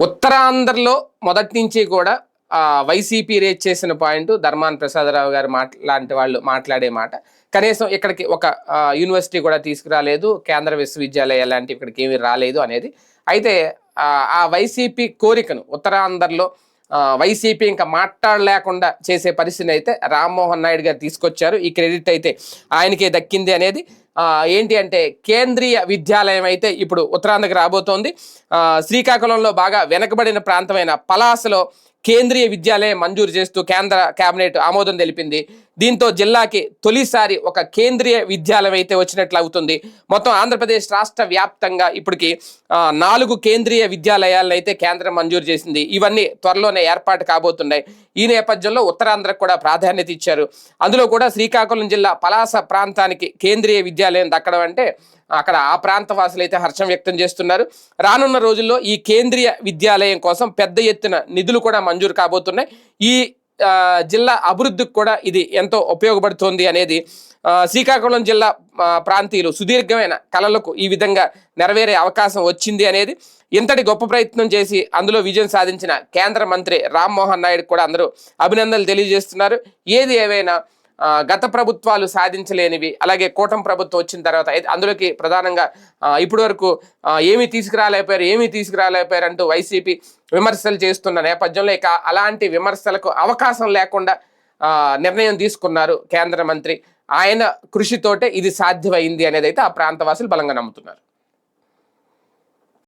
ఉత్తరాంధ్రలో మొదటి నుంచి కూడా వైసీపీ రేజ్ చేసిన పాయింట్ ధర్మాన్ ప్రసాదరావు గారు మాట లాంటి వాళ్ళు మాట్లాడే మాట. కనీసం ఇక్కడికి ఒక యూనివర్సిటీ కూడా తీసుకురాలేదు కేంద్ర విశ్వవిద్యాలయం లాంటివి ఇక్కడికి ఏమీ రాలేదు అనేది. అయితే ఆ, వైసీపీ కోరికను ఉత్తరాంధ్రలో వైసీపీ ఇంకా మాట్లాడలేకుండా చేసే పరిస్థితిని అయితే రామ్మోహన్ నాయుడు గారు తీసుకొచ్చారు. ఈ క్రెడిట్ అయితే ఆయనకే దక్కింది అనేది ఏంటి అంటే కేంద్రీయ విద్యాలయం అయితే ఇప్పుడు ఉత్తరాంధ్రకి రాబోతోంది. శ్రీకాకుళంలో బాగా వెనకబడిన ప్రాంతమైన పలాసలో కేంద్రీయ విద్యాలయం మంజూరు చేస్తూ కేంద్ర కేబినెట్ ఆమోదం తెలిపింది. దీంతో జిల్లాకి తొలిసారి ఒక కేంద్రీయ విద్యాలయం అయితే వచ్చినట్లు అవుతుంది. మొత్తం ఆంధ్రప్రదేశ్ రాష్ట్ర వ్యాప్తంగా ఇప్పటికి నాలుగు కేంద్రీయ విద్యాలయాలను అయితే కేంద్రం మంజూరు చేసింది. ఇవన్నీ త్వరలోనే ఏర్పాటు కాబోతున్నాయి. ఈ నేపథ్యంలో ఉత్తరాంధ్రకు కూడా ప్రాధాన్యత ఇచ్చారు. అందులో కూడా శ్రీకాకుళం జిల్లా పలాస ప్రాంతానికి కేంద్రీయ విద్యాలయం దక్కడం అంటే అక్కడ ఆ ప్రాంత వాసులు అయితే హర్షం వ్యక్తం చేస్తున్నారు. రానున్న రోజుల్లో ఈ కేంద్రీయ విద్యాలయం కోసం పెద్ద ఎత్తున నిధులు కూడా మంజూరు మంజూరు కాబోతున్నాయి. ఈ జిల్లా అభివృద్ధికి కూడా ఇది ఎంతో ఉపయోగపడుతోంది అనేది శ్రీకాకుళం జిల్లా ప్రాంతీయులు సుదీర్ఘమైన కళలకు ఈ విధంగా నెరవేరే అవకాశం వచ్చింది అనేది ఇంతటి గొప్ప ప్రయత్నం చేసి అందులో విజయం సాధించిన కేంద్ర మంత్రి రామ్మోహన్ నాయుడు కూడా అందరూ అభినందనలు తెలియజేస్తున్నారు. ఏది ఏవైనా గత ప్రభుత్వాలు సాధించలేనివి అలాగే కూటమి ప్రభుత్వం వచ్చిన తర్వాత అయితే అందులోకి ప్రధానంగా ఇప్పటి వరకు ఏమీ తీసుకురాలేకపోయారు ఏమీ తీసుకురాలేకపోయారు అంటూ వైసీపీ విమర్శలు చేస్తున్న నేపథ్యంలో ఇక అలాంటి విమర్శలకు అవకాశం లేకుండా నిర్ణయం తీసుకున్నారు కేంద్ర మంత్రి. ఆయన కృషితోటే ఇది సాధ్యమైంది అనేది అయితే ఆ ప్రాంతవాసులు బలంగా నమ్ముతున్నారు.